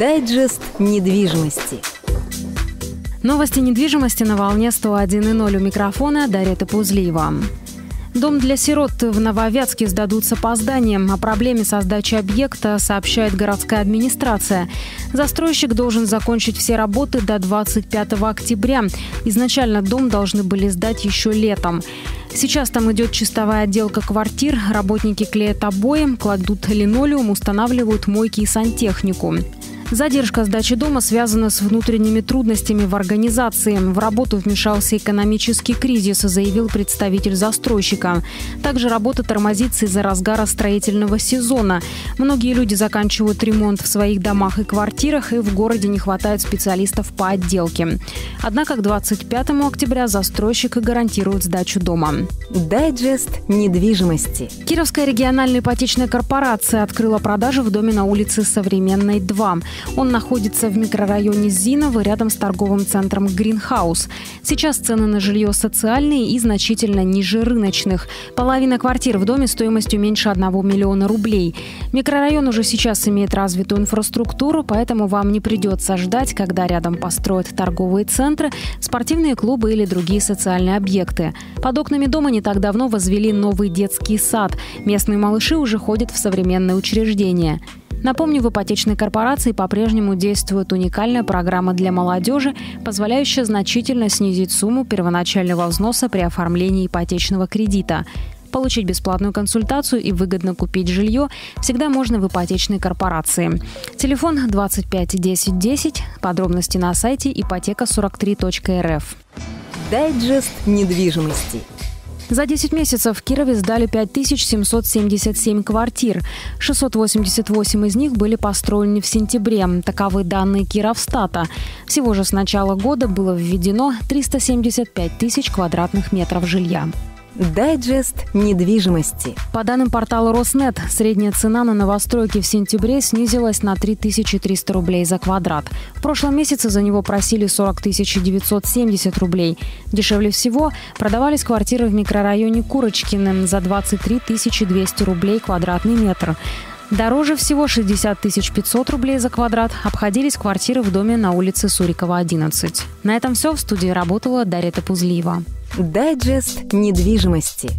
Дайджест недвижимости. Новости недвижимости на волне 101.0 у микрофона Дарья Тапузлиева. Дом для сирот в Нововятске сдадут с опозданием. О проблеме со сдачей объекта сообщает городская администрация. Застройщик должен закончить все работы до 25 октября. Изначально дом должны были сдать еще летом. Сейчас там идет чистовая отделка квартир, работники клеят обои, кладут линолеум, устанавливают мойки и сантехнику. Задержка сдачи дома связана с внутренними трудностями в организации. В работу вмешался экономический кризис, заявил представитель застройщика. Также работа тормозится из-за разгара строительного сезона. Многие люди заканчивают ремонт в своих домах и квартирах, и в городе не хватает специалистов по отделке. Однако к 25 октября застройщик гарантирует сдачу дома. Дайджест недвижимости. Кировская региональная ипотечная корпорация открыла продажи в доме на улице Современной 2. Он находится в микрорайоне Зиново, рядом с торговым центром «Гринхаус». Сейчас цены на жилье социальные и значительно ниже рыночных. Половина квартир в доме стоимостью меньше 1 миллиона рублей. Микрорайон уже сейчас имеет развитую инфраструктуру, поэтому вам не придется ждать, когда рядом построят торговые центры, спортивные клубы или другие социальные объекты. Под окнами дома не так давно возвели новый детский сад. Местные малыши уже ходят в современные учреждения. Напомню, в ипотечной корпорации по-прежнему действует уникальная программа для молодежи, позволяющая значительно снизить сумму первоначального взноса при оформлении ипотечного кредита. Получить бесплатную консультацию и выгодно купить жилье всегда можно в ипотечной корпорации. Телефон 25 10 10. Подробности на сайте ипотека43.рф. Дайджест недвижимости. За 10 месяцев в Кирове сдали 5777 квартир. 688 из них были построены в сентябре. Таковы данные Кировстата. Всего же с начала года было введено 375 тысяч квадратных метров жилья. Дайджест недвижимости. По данным портала Роснет, средняя цена на новостройки в сентябре снизилась на 3300 рублей за квадрат. В прошлом месяце за него просили 40 970 рублей. Дешевле всего продавались квартиры в микрорайоне Курочкиным за 23 200 рублей квадратный метр. Дороже всего 60 500 рублей за квадрат обходились квартиры в доме на улице Сурикова, 11. На этом все. В студии работала Дарья Тапузлиева. Дайджест недвижимости.